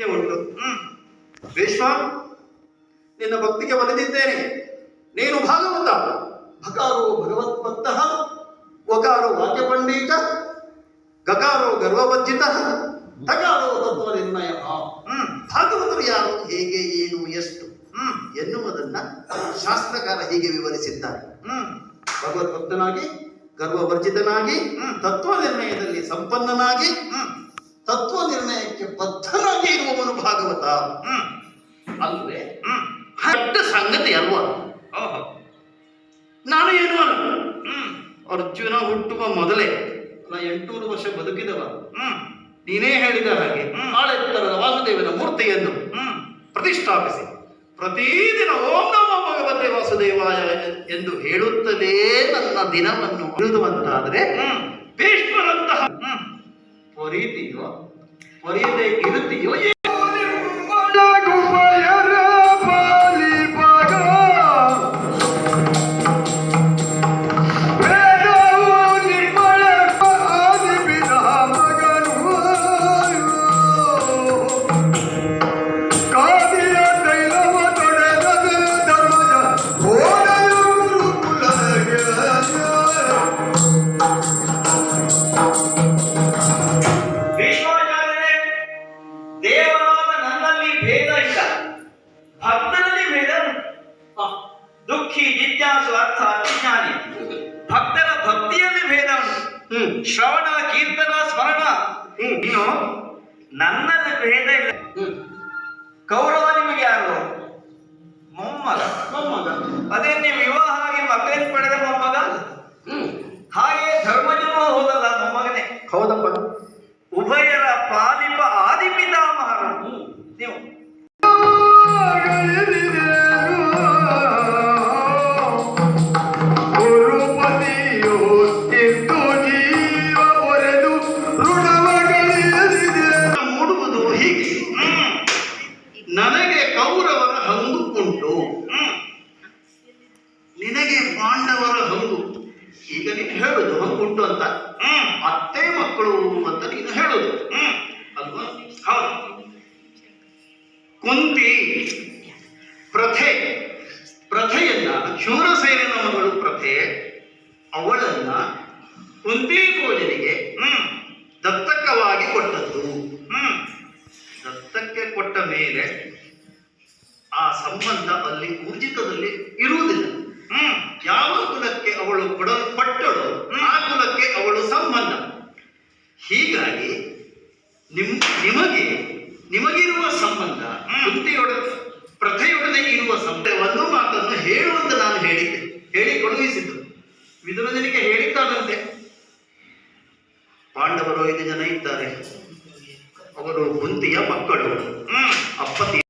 ಹೀಗೆ ಉಂಟು. ವಿಶ್ವ ನಿನ್ನ ಭಕ್ತಿಗೆ ಒಲಿದಿದ್ದೇನೆ. ನೀನು ಭಾಗವತ. ಭಕಾರೋ ಭಗವತ್ಪತ್ತ ವಕಾರೋ ವಾಕ್ಯಪಂಡಿತ ಗಕಾರೋ ಗರ್ವವಜ್ಜಿತ ತಕಾರೋ ತತ್ವ ನಿರ್ಣಯ. ಭಾಗವತರು ಯಾರು? ಹೇಗೆ ಏನು ಎಷ್ಟು? ಎನ್ನುವುದನ್ನ ಶಾಸ್ತ್ರಕಾರ ಹೀಗೆ ವಿವರಿಸಿದ್ದಾರೆ. ಭಗವದ್ಭಕ್ತನಾಗಿ ಗರ್ವವರ್ಜಿತನಾಗಿ ತತ್ವ ನಿರ್ಣಯದಲ್ಲಿ ಸಂಪನ್ನನಾಗಿ ತತ್ವ ನಿರ್ಣಯಕ್ಕೆ ಬದ್ಧನಾಗಿ ಇರುವವನು ಭಾಗವತ. ಅಲ್ವೇ? ಹಟ್ಟ ಸಂಗತಿ ಅಲ್ವಾ? ನಾನು ಏನು ಅಲ್ಲ? ಅರ್ಜುನ ಹುಟ್ಟುವ ಮೊದಲೇ ನಾ ಎಂಟೂರು ವರ್ಷ ಬದುಕಿದವ. ನೀನೇ ಹೇಳಿದ ಹಾಗೆ ಆಳೆತ್ತರದ ವಾಸುದೇವನ ಮೂರ್ತಿಯನ್ನು ಪ್ರತಿಷ್ಠಾಪಿಸಿ. ಪ್ರತಿದಿನ ಓಂ ನಮ ಭಗವತೆ ವಾಸುದೇವಾಯ ಎಂದು ಹೇಳುತ್ತಲೇ ನನ್ನ ದಿನವನ್ನು ಹೇಳುವಂತಾದರೆ ಭೀಷ್ಮರಂತಹ ಪೊರೀತಿಯೋ ಪೊರೆಯದೆ ಇರುತ್ತೀಯೋ ಭೀಷ್ಮಾಚಾರ್ಯರೇ ಹ್ಮ್. ಶ್ರವಣ ಕೀರ್ತನ ಸ್ಮರಣ. ಹ್ಮ್. ಇನ್ನು ನನ್ನಲ್ಲಿ ಭೇದ ಇಲ್ಲ. ಹ್ಮ್. ಕೌರವ ನಿಮಗೆ ಯಾರು? ಮೊಮ್ಮಗ. ಮೊಮ್ಮಗ. ಅದೇ ನೀವು ಪಾಂಡವರ ಹಂಗು. ಈಗ ನೀನು ಹೇಳುದು ಹಂಗು ಉಂಟು ಅಂತ. ಅತ್ತೆ ಮಕ್ಕಳು ಅಂತ ನೀನು ಹೇಳುದು. ಅಲ್ವಾ? ಹೌದು. ಕುಂತಿ ಪ್ರಥೆ. ಪ್ರಥೆಯನ್ನ ಶೂರಸೇನ ಮಗಳು ಪ್ರಥೆ ಅವಳನ್ನ ಕುಂತಿ ಭೋಜನಿಗೆ ದತ್ತಕವಾಗಿ ಕೊಟ್ಟದ್ದು. ದತ್ತಕ್ಕೆ ಕೊಟ್ಟ ಮೇಲೆ ಆ ಸಂಬಂಧ ಅಲ್ಲಿ ಊರ್ಜಿತದಲ್ಲಿ ಇರುವುದಿಲ್ಲ. ಯಾವ ಕುಲಕ್ಕೆ ಅವಳು ಕೊಡಲ್ಪಟ್ಟಳು ಆ ಕುಲಕ್ಕೆ ಅವಳು ಸಂಬಂಧ. ಹೀಗಾಗಿ ನಿಮ್ ನಿಮಗೆ ನಿಮಗಿರುವ ಸಂಬಂಧ ಕುಂತೆಯೊಡ ಪ್ರಥೆಯೊಡನೆ ಇರುವ ಸಂಬಂಧ ಒಂದು ಮಾತನ್ನು ಹೇಳುವಂತ ನಾನು ಹೇಳಿದ್ದೆ. ಹೇಳಿ ಕಳುಹಿಸಿದ್ದು ವಿದುರಜನಿಗೆ ಹೇಳಿದ್ದಾನಂತೆ. ಪಾಂಡವರು ಐದು ಜನ ಇದ್ದಾರೆ. ಅವರು ಕುಂತಿಯ ಮಕ್ಕಳು. ಅಪ್ಪತಿ